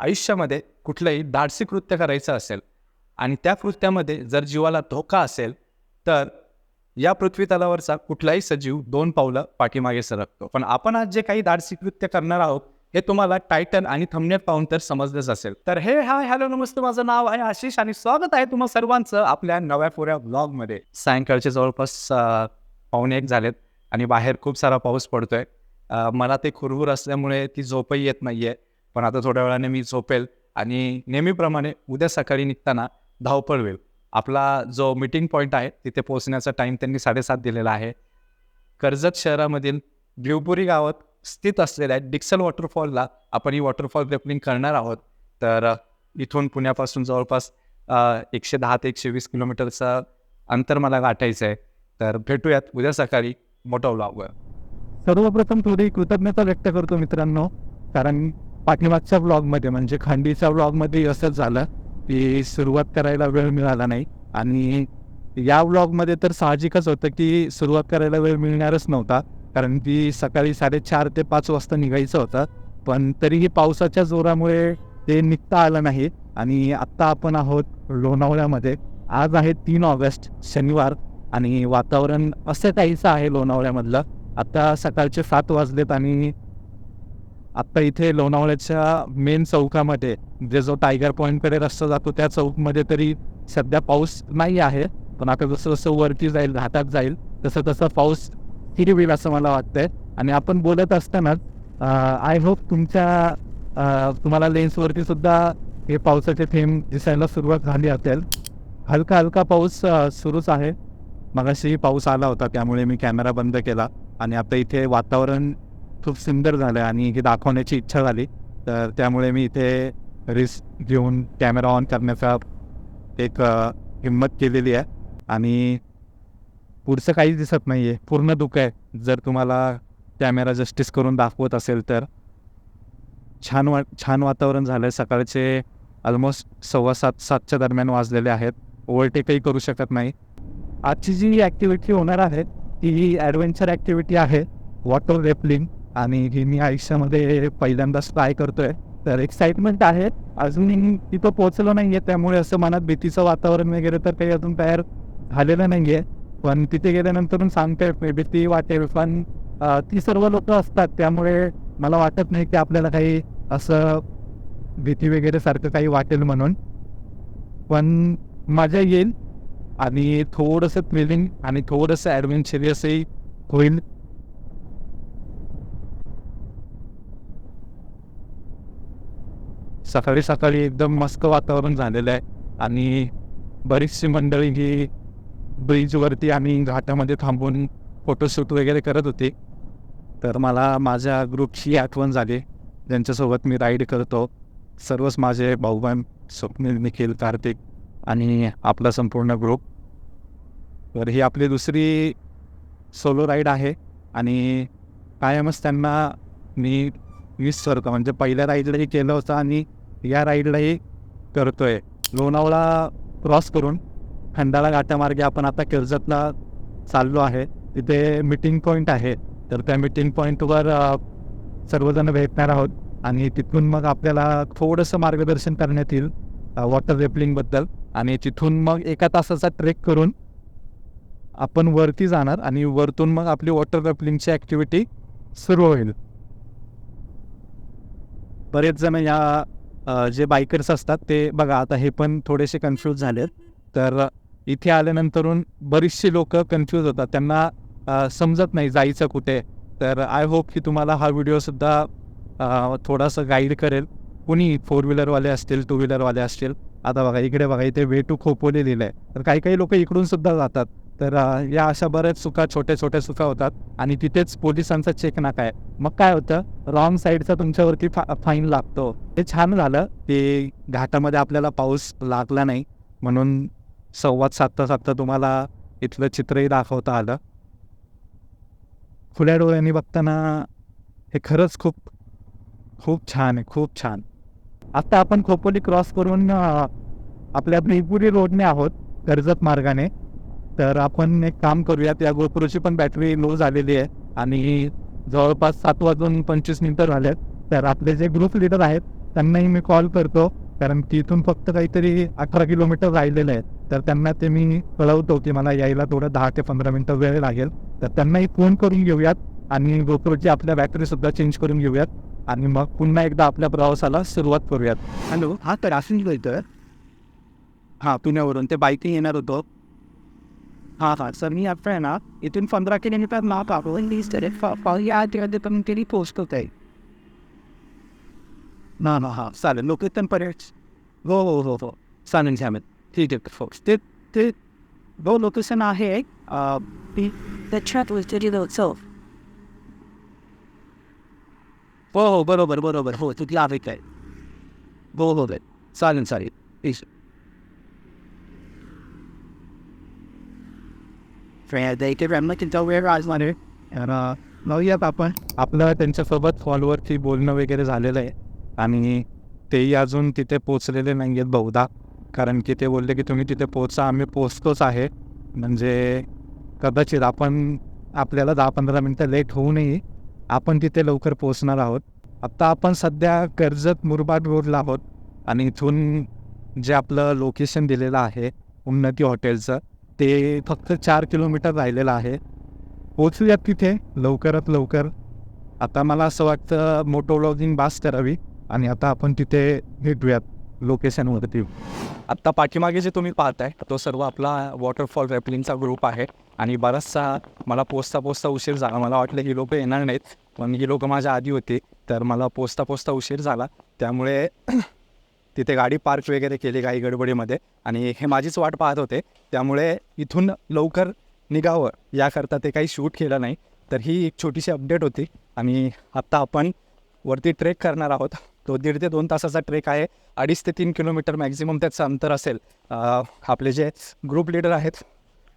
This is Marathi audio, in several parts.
आयुष्यामध्ये कुठलंही धाडसी कृत्य करायचं असेल आणि त्या कृत्यामध्ये जर जीवाला धोका असेल तर या पृथ्वी तलावरचा कुठलाही सजीव दोन पावलं पाठीमागे सरकतो. पण आपण आज जे काही धाडसी कृत्य करणार आहोत हे तुम्हाला टायटन आणि थंबनेट पाहून तर समजलंच असेल. तर हे हाय हॅलो नमस्ते माझं नाव आहे आशिष आणि स्वागत आहे तुम्हा सर्वांचं आपल्या नव्या पुऱ्या ब्लॉगमध्ये. सायंकाळचे जवळपास अं, एक झालेत आणि बाहेर खूप सारा पाऊस पडतोय. मला ते खुरवूर असल्यामुळे ती झोपही येत नाहीये. पण आता थोड्या वेळाने मी झोपेल आणि नेहमीप्रमाणे उद्या सकाळी निघताना धावपळ होईल. आपला जो मीटिंग पॉईंट आहे तिथे पोहोचण्याचा टाईम त्यांनी साडेसात दिलेला आहे. कर्जत शहरामधील भिवपुरी गावात स्थित असलेल्या डिक्सल वॉटरफॉलला आपण ही वॉटरफॉल रेपलिंग करणार आहोत. तर इथून पुण्यापासून जवळपास एकशे दहा ते एकशे वीस किलोमीटरचं अंतर मला गाठायचं आहे. तर भेटूयात उद्या सकाळी मोठा व्लॉगवर सर्वप्रथम थोडी कृतज्ञता व्यक्त करतो मित्रांनो. कारण पाठीमागच्या ब्लॉगमध्ये म्हणजे खंडीच्या ब्लॉगमध्ये असंच झालं की सुरुवात करायला वेळ मिळाला नाही. आणि या ब्लॉगमध्ये तर साहजिकच होतं की सुरुवात करायला वेळ मिळणारच नव्हता. कारण की सकाळी साडेचार ते पाच वाजता निघायचं होतं. पण तरीही पावसाच्या जोरामुळे ते निघता आलं नाही. आणि आत्ता आपण आहोत लोणावळ्यामध्ये. आज आहे तीन ऑगस्ट शनिवार आणि वातावरण असं काहीचं आहे लोणावळ्यामधलं. आता सकाळचे सात वाजलेत आणि आत्ता इथे लोणावळ्याच्या मेन चौकामध्ये जे जो टायगर पॉईंटकडे रस्ता जातो त्या चौकमध्ये तरी सध्या पाऊस नाही आहे. पण आता जसं जसं वरती जाईल घाटात जाईल तसं तसं पाऊस हिरवील असं मला वाटतंय. आणि आपण बोलत असतानाच आय होप तुमच्या तुम्हाला लेन्सवरती सुद्धा हे पावसाचे थेंब दिसायला सुरुवात झाली असेल. हलका हलका पाऊस सुरूच आहे. मगाशी पाऊस आला होता त्यामुळे मी कॅमेरा बंद केला. आणि आता इथे वातावरण खूप सुंदर झालं आणि हे दाखवण्याची इच्छा झाली. तर त्यामुळे मी इथे रिस्क घेऊन कॅमेरा ऑन करण्याचा एक हिंमत केलेली आहे. आणि पुढचं काहीच दिसत नाही आहे पूर्ण दुःख आहे. जर तुम्हाला कॅमेरा जस्टिस करून दाखवत असेल तर. छान वा छान वातावरण झालं आहे सकाळचे ऑलमोस्ट सव्वा सात सातच्या दरम्यान वाजलेले आहेत. ओव्हरटेकही करू शकत नाही. आजची जी ॲक्टिव्हिटी होणार आहे ती ॲडव्हेंचर ॲक्टिव्हिटी आहे. वॉटर रेपलिंग आणि हे मी आयुष्यामध्ये पहिल्यांदाच ट्राय करतोय. तर एक्साइटमेंट आहे. अजूनही तिथं पोहोचलो नाही आहे त्यामुळे असं मनात भीतीचं वातावरण वगैरे तर काही अजून तयार झालेलं नाही आहे पण तिथे गेल्यानंतर सांगते भीती वाटेल पण ती सर्व लोक असतात. त्यामुळे मला वाटत नाही की आपल्याला काही असं भीती वगैरे सारखं काही वाटेल म्हणून. पण मजा येईल आणि थोडंसं थ्रिलिंग आणि थोडंसं ॲडव्हेंचरियसही होईल. सकाळी सकाळी एकदम मस्त वातावरण झालेलं आहे. आणि बरीचशी मंडळी ही ब्रिजवरती आणि घाटामध्ये थांबून फोटोशूट वगैरे करत होती. तर मला माझ्या ग्रुपची आठवण झाली. ज्यांच्यासोबत मी राईड करतो. सर्वच माझे भाऊबंद स्वप्नील निखिल कार्तिक आणि आपला संपूर्ण ग्रुप तर ही आपली दुसरी सोलो राईड आहे. आणि कायमच त्यांना मी मिस करतो म्हणजे पहिल्या राईडलाही केलं होतं आणि या राईडलाही करतो आहे लोणावळा क्रॉस करून खंडाळा घाटामार्गे आपण आता कर्जतला चाललो आहे. तिथे मीटिंग पॉईंट आहे. तर त्या मीटिंग पॉईंटवर सर्वजण भेटणार आहोत आणि तिथून मग आपल्याला थोडंसं मार्गदर्शन करण्यात येईल वॉटर रेपलिंगबद्दल आणि तिथून मग एका तासाचा ट्रेक करून आपण वरती जाणार आणि वरतून मग आपली वॉटर रेपलिंगची ॲक्टिव्हिटी सुरू होईल. बरेच जण या जे बायकर्स असतात ते बघा आता हे पण थोडेसे कन्फ्यूज झालेत. तर इथे आल्यानंतरून बरीचशी लोक कन्फ्यूज होतात. त्यांना समजत नाही जायचं कुठे. तर आय होप की तुम्हाला हा व्हिडिओसुद्धा थोडासा गाईड करेल. कुणी फोर व्हीलरवाले असतील टू व्हीलरवाले असतील. आता बघा इकडे बघा इथे वे टू खोपोली लिहिलं आहे तर काही काही लोक इकडूनसुद्धा जातात. तर या अशा बऱ्याच चुका छोट्या छोट्या चुका होतात आणि तिथेच पोलिसांचा चेक नाका आहे. मग काय होतं? रॉंग साईडचा तुमच्यावरती फा फाईन लागतो. हे छान झालं. ते घाटामध्ये आपल्याला पाऊस लागला नाही. म्हणून संवाद साधता साधता तुम्हाला इथलं चित्रही दाखवता आलं. खुल्या डोळ्यांनी बघताना हे खरंच खूप खूप छान आहे. खूप छान. आता आपण खोपोली क्रॉस करून आपल्या भिपुरी रोडने आहोत कर्जत मार्गाने. तर आपण एक काम करूयात या गोप्रोची पण बॅटरी लो झालेली आहे आणि जवळपास सात वाजून पंचवीस मिनिटं झाल्यात तर आपले जे ग्रुप लिडर आहेत त्यांनाही मी कॉल करतो. कारण तिथून फक्त काहीतरी अठरा किलोमीटर राहिलेलं आहे. तर त्यांना ते मी कळवतो की मला यायला थोडं दहा ते पंधरा मिनटं वेळ लागेल. तर त्यांनाही फोन करून घेऊयात आणि गोप्रोची आपल्या बॅटरी सुद्धा चेंज करून घेऊयात. आणि मग पुन्हा एकदा आपल्या प्रवासाला सुरुवात करूयात. हॅलो हा तर असून बोलतोय. हां पुण्यावरून. ते बाईकिंग येणार होतो. हां हां सर मी आता आहे ना इथून पंधरा किलोमीटर ना पाठवून या तिकडे पण केली पोहोचतो आहे ना ना हां चालेल लोकेशन पर्यट हो हो हो हो चालेल चालेल ठीक आहे हो ते ते हो लोकेशन आहे अं, ती The truck was digital itself. हो हो बरोबर बरोबर हो तिथली आहे काय हो हो चालेल चालेल ठीक इथे रॅमला त्यांचा वेळ राजणार आहे तर जाऊयात आपण आपलं त्यांच्यासोबत फॉलवरती बोलणं वगैरे झालेलं आहे. आणि तेही अजून तिथे पोचलेले नाही आहेत बहुधा. कारण की ते बोलले की तुम्ही तिथे पोचा आम्ही पोचतोच आहे. म्हणजे कदाचित आपण आपल्याला दहा पंधरा मिनटं लेट होऊ नये. आपण तिथे लवकर पोचणार आहोत. आत्ता आपण सध्या कर्जत मुरबाड रोडला आहोत. आणि इथून जे आपलं लोकेशन दिलेलं आहे उन्नती हॉटेलचं ते फक्त चार किलोमीटर राहिलेलं आहे. पोचूयात तिथे लवकरात लवकर. आता मला असं वाटतं मोटो व्लॉगिंग बास करावी आणि आता आपण तिथे भेटूयात लोकेशनवरती. आत्ता पाठीमागे जे तुम्ही पाहताय तो सर्व आपला वॉटरफॉल रॅपलिंगचा ग्रुप आहे. आणि बराचसा मला पोचता पोचता उशीर झाला. मला वाटलं ही लोकं येणार नाहीत पण ही लोकं माझ्या आधी होती तर मला पोचता पोचता उशीर झाला. त्यामुळे तिथे गाडी पार्क वगैरे केली काही गडबडीमध्ये. आणि हे माझीच वाट पाहत होते. त्यामुळे इथून लवकर निघावं याकरता ते काही शूट केलं नाही. तर ही एक छोटीशी अपडेट होती. आणि आत्ता आपण वरती ट्रेक करणार आहोत. तो दीड ते दोन तासाचा ट्रेक आहे. अडीच ते तीन किलोमीटर मॅक्झिमम त्याचं अंतर असेल. आपले जे ग्रुप लीडर आहेत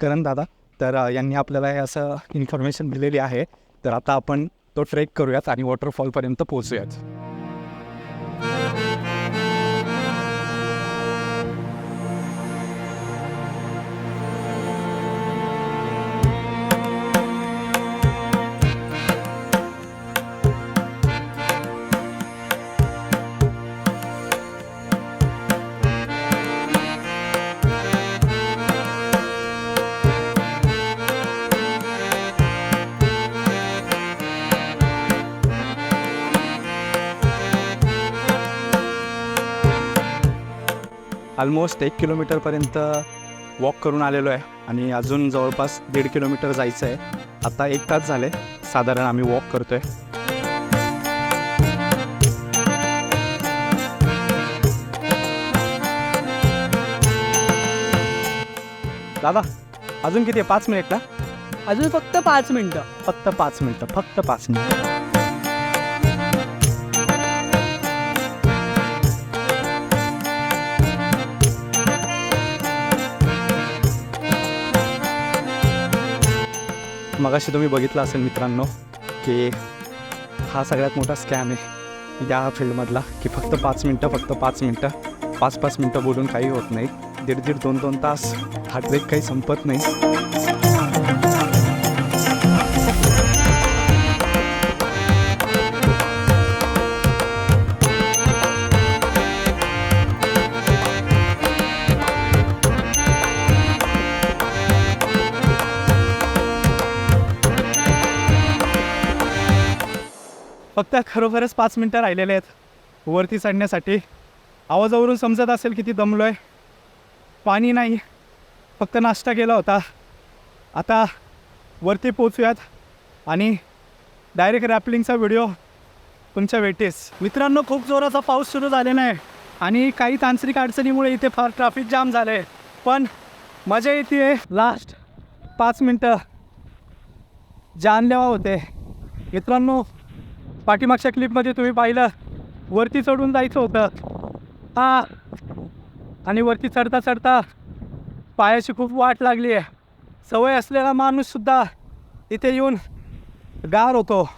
करण दादा तर यांनी आपल्याला हे असं इन्फॉर्मेशन दिलेली आहे. तर आता आपण तो ट्रेक करूयात आणि वॉटरफॉलपर्यंत पोहोचूयात. ऑलमोस्ट एक किलोमीटरपर्यंत वॉक करून आलेलो आहे. आणि अजून जवळपास दीड किलोमीटर जायचं आहे. आता एक तास झाले. साधारण आम्ही वॉक करतो आहे दादा अजून किती आहे? पाच मिनिट ना? अजून फक्त पाच मिनिटं. फक्त पाच मिनिटं. फक्त पाच मिनिटं. मगाशी तुम्ही बघितलं असेल मित्रांनो की हा सगळ्यात मोठा स्कॅम आहे. या फील्डमधला की फक्त पाच मिनटं फक्त पाच मिनटं पाच पाच मिनटं बोलून काही होत नाही. दीड दीड दोन दोन तास हा ट्रेक काही संपत नाही. फक्त खरोखरच पाच मिनटं राहिलेले आहेत. वरती चढण्यासाठी. आवाजावरून समजत असेल किती दमलो आहे पाणी नाही. फक्त नाश्ता केला होता. आता वरती पोचूयात आणि डायरेक्ट रॅपलिंगचा व्हिडिओ तुमच्या वेटेस. मित्रांनो खूप जोराचा पाऊस सुरू झालेला आहे. आणि काही तांत्रिक अडचणीमुळे इथे फार ट्रॅफिक जाम झालं आहे. पण मजा येते. लास्ट पाच मिनटं. जानलेवा होते. मित्रांनो पाठीमागच्या क्लिपमध्ये तुम्ही पाहिलं वरती चढून जायचं होतं. हा. आणि वरती चढता चढता पायाची खूप वाट लागली आहे. सवय असलेला माणूससुद्धा इथे येऊन गार होतो.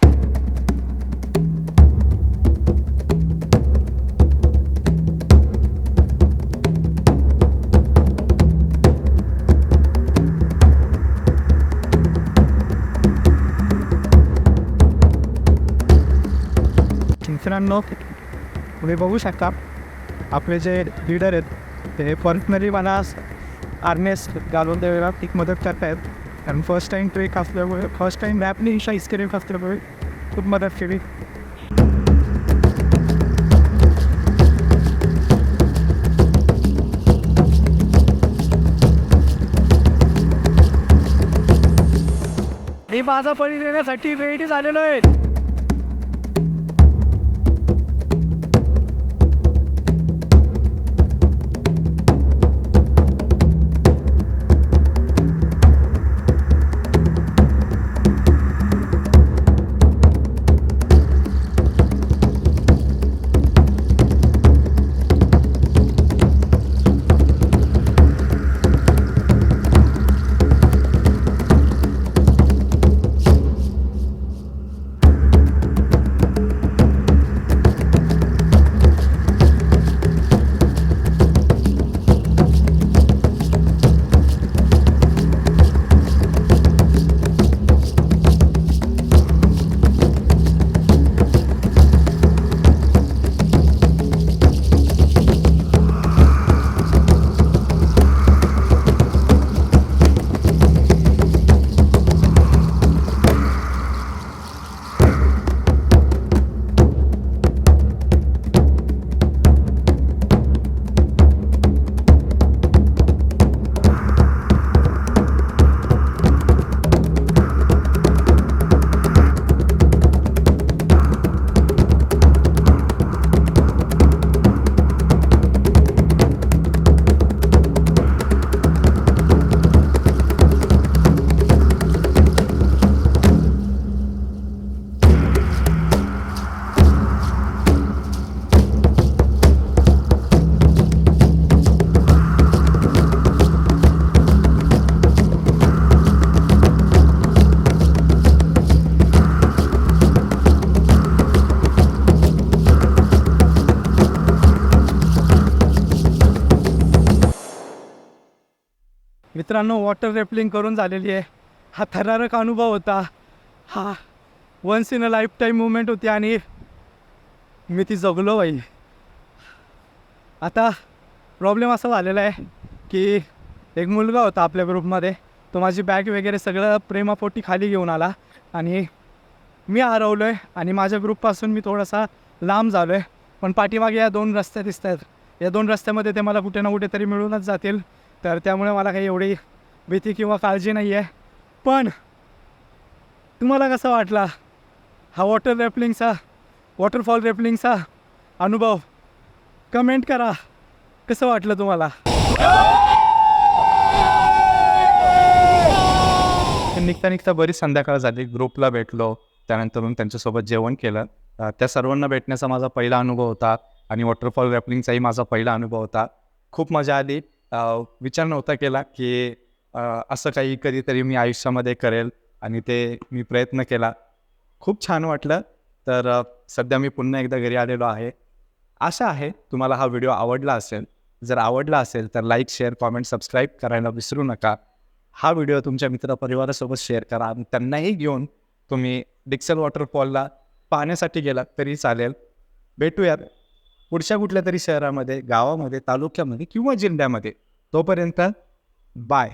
मित्रांनो तुम्ही बघू शकता आपले जे लीडर आहेत ते पर्सनली मला आर्नेस घालून द्यायला एक मदत करतायत. कारण फर्स्ट टाईम ट्रेक असल्यामुळे फर्स्ट टाईम रॅपनी इशा स्क्रीन असल्यामुळे खूप मदत केली. मी माझा पळी देण्यासाठी रेडी झालेलो आहे. मित्रांनो वॉटर रेपलिंग करून झालेली आहे. हा थरारक अनुभव होता. हा once in a life time movement होती आणि मी ती जगलो बाई. आता प्रॉब्लेम असा झालेला आहे की एक मुलगा होता आपल्या ग्रुपमध्ये तो माझी बॅग वगैरे सगळं प्रेमापोटी खाली घेऊन आला आणि मी हरवलो आहे आणि माझ्या ग्रुपपासून मी थोडासा लांब झालो आहे पण पाठीमागे या दोन रस्ते दिसत आहेत या दोन रस्त्यामध्ये ते मला कुठे ना कुठेतरी मिळूनच जातील. तर त्यामुळे मला काही एवढी भीती किंवा काळजी नाही आहे पण तुम्हाला कसा वाटला हा वॉटर रेपलिंगचा वॉटरफॉल रेपलिंगचा अनुभव? कमेंट करा. कसं वाटलं तुम्हाला? निघता निघता बरीच संध्याकाळ झाली. ग्रुपला भेटलो. त्यानंतर मग त्यांच्यासोबत जेवण केलं. त्या सर्वांना भेटण्याचा माझा पहिला अनुभव होता आणि वॉटरफॉल रॅपलिंगचाही माझा पहिला अनुभव होता. खूप मजा आली. विचार नव्हता केला की असं काही कधीतरी मी आयुष्यामध्ये करेल आणि ते मी प्रयत्न केला. खूप छान वाटलं. तर सध्या मी पुन्हा एकदा घरी आलेलो आहे. आशा आहे तुम्हाला हा व्हिडिओ आवडला असेल. जर आवडला असेल तर लाईक शेअर कॉमेंट सबस्क्राईब करायला विसरू नका. हा व्हिडिओ तुमच्या मित्रपरिवारासोबत शेअर करा आणि त्यांनाही घेऊन तुम्ही डिक्सल वॉटरफॉलला पाहण्यासाठी गेलात तरी चालेल. भेटूयात. पुढच्या कुठल्या तरी शहरामध्ये गावामध्ये तालुक्यामध्ये किंवा जिल्ह्यामध्ये. तोपर्यंत बाय